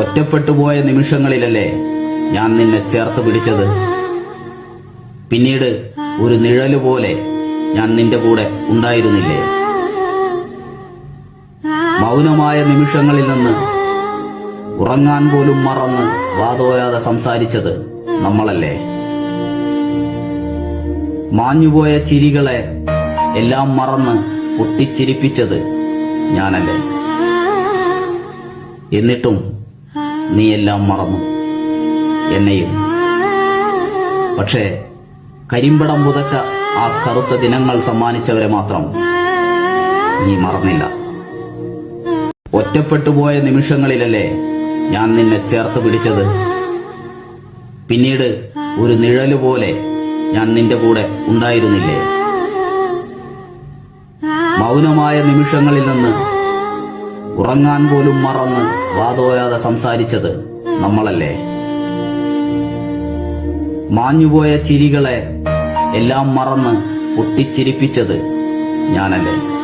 ഒറ്റപ്പെട്ടു പോയ നിമിഷങ്ങളിലല്ലേ ഞാൻ നിന്നെ ചേർത്ത് പിടിച്ചത്. പിന്നീട് ഒരു നിഴൽ പോലെ ഞാൻ നിന്റെ കൂടെ ഉണ്ടായിരുന്നില്ലേ? മൗനമായ നിമിഷങ്ങളിൽ നിന്ന് ഉറങ്ങാൻ പോലും മറന്ന് വാതോരാതെ സംസാരിച്ചത് നമ്മളല്ലേ? മാഞ്ഞുപോയ ചിരികളെ എല്ലാം മറന്ന് പൊട്ടിച്ചിരിപ്പിച്ചത് ഞാനല്ലേ? എന്നിട്ടും നീ എല്ലാം മറന്നു. എന്നെയും. പക്ഷേ കരിമ്പടം പുതച്ച ആ കറുത്ത ദിനങ്ങൾ സമ്മാനിച്ചവരെ മാത്രം നീ മറന്നില്ല. ഒറ്റപ്പെട്ടുപോയ നിമിഷങ്ങളിലല്ലേ ഞാൻ നിന്നെ ചേർത്ത് പിടിച്ചത്. പിന്നീട് ഒരു നിഴൽ പോലെ ഞാൻ നിന്റെ കൂടെ ഉണ്ടായിരുന്നില്ലേ? മൗനമായ നിമിഷങ്ങളിൽ നിന്ന് ഉറങ്ങാൻ പോലും മറന്ന് വാതോരാതെ സംസാരിച്ചത് നമ്മളല്ലേ? മാഞ്ഞുപോയ ചിരികളെ എല്ലാം മറന്ന് പൊട്ടിച്ചിരിപ്പിച്ചത് ഞാനല്ലേ?